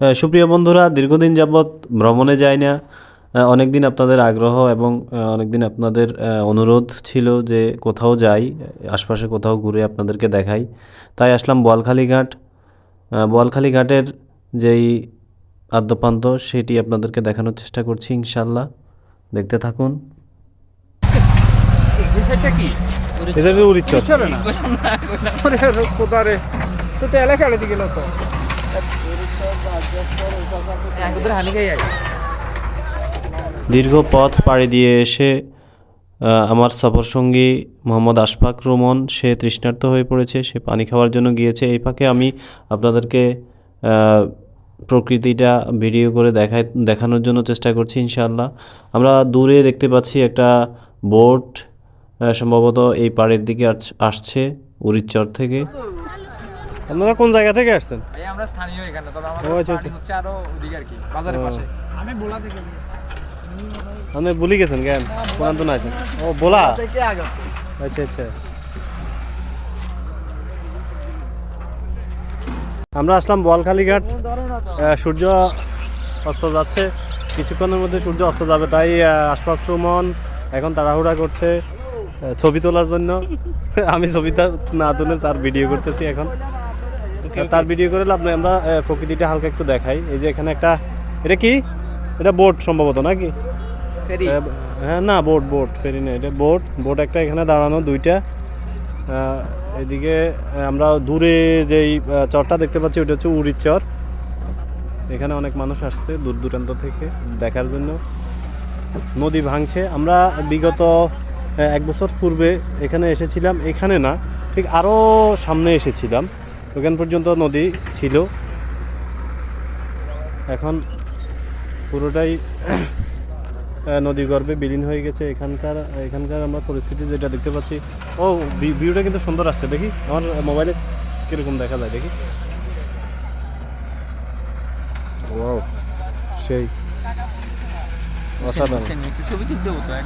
সুপ্রিয় বন্ধুরা দীর্ঘদিন যাবৎ ভ্রমণে যাই না। অনেক দিন আপনাদের আগ্রহ এবং অনেক দিন আপনাদের অনুরোধ ছিল যে কোথাও যাই আশপাশে কোথাও ঘুরে আপনাদেরকে দেখাই। তাই আসলাম বোয়ালখালী ঘাট। বোয়ালখালী ঘাটের যেই আদ্যপান্ত সেটি আপনাদেরকে দেখানোর চেষ্টা করছি ইনশাল্লাহ। দেখতে থাকুন। তো এলাকা দীর্ঘ পথ পাড়ি দিয়ে এসে আমার সফরসঙ্গী মোহাম্মদ আশফাক রোমন, সে তৃষ্ণার্ত হয়ে পড়েছে, সে পানি খাওয়ার জন্য গিয়েছে। এই ফাঁকে আমি আপনাদেরকে প্রকৃতিটা ভিডিও করে দেখায়, দেখানোর জন্য চেষ্টা করছি, ইনশাআল্লাহ। আমরা দূরে দেখতে পাচ্ছি একটা বোট সম্ভবত এই পাড়ের দিকে আস- আসছে উড়িচ্চর থেকে। আপনারা কোন জায়গা থেকে আসছেন? এই আমরা স্থানীয় এখানে তবে আমাদের আচ্ছা, বাড়ি আচ্ছা। হচ্ছে আরও ওদিকে আর কি বাজারের পাশে। আমি বোলা থেকে আপনি ভুলে গেছেন কেন? কোরআন তো না আছেন ও বোলা? থেকে আগাত। আচ্ছা আচ্ছা। আমরা আসলাম বোয়ালখালী ঘাট আহ, সূর্য অস্ত যাচ্ছে। কিছুক্ষণের মধ্যে সূর্য অস্ত যাবে তাই আশফাক সুমন এখন তাড়াহুড়া করছে ছবি তোলার জন্য। আমি ছবিটা না তুলে তার ভিডিও করতেছি এখন। তার ভিডিও করে লাভ নেই আমরা প্রকৃতিটা হালকা একটু দেখাই। এই যে এখানে একটা এটা কি? এটা বোট সম্ভবত নাকি? হ্যাঁ, হ্যাঁ না বোট বোট ফেরি না এটা বোট বোট একটা এখানে দাঁড়ানো দুইটা। এদিকে আমরা দূরে যেই চরটা দেখতে পাচ্ছি ওটা হচ্ছে উড়ির চর। এখানে অনেক মানুষ আসছে দূর দূরান্ত থেকে দেখার জন্য। নদী ভাঙছে। আমরা বিগত এক বছর পূর্বে এখানে এসেছিলাম। এখানে না ঠিক আরও সামনে এসেছিলাম। ওখান পর্যন্ত নদী ছিল। এখন পুরোটাই নদী গর্ভে বিলীন হয়ে গেছে। এখানকার এখানকার আমরা পরিস্থিতি যেটা দেখতে পাচ্ছি। ও ভি- ভিউটা কিন্তু সুন্দর আসছে। দেখি আমার মোবাইলে কীরকম দেখা যায় দেখি। ও সেই অসাধারণ। ছবি তুলতে হতো। আর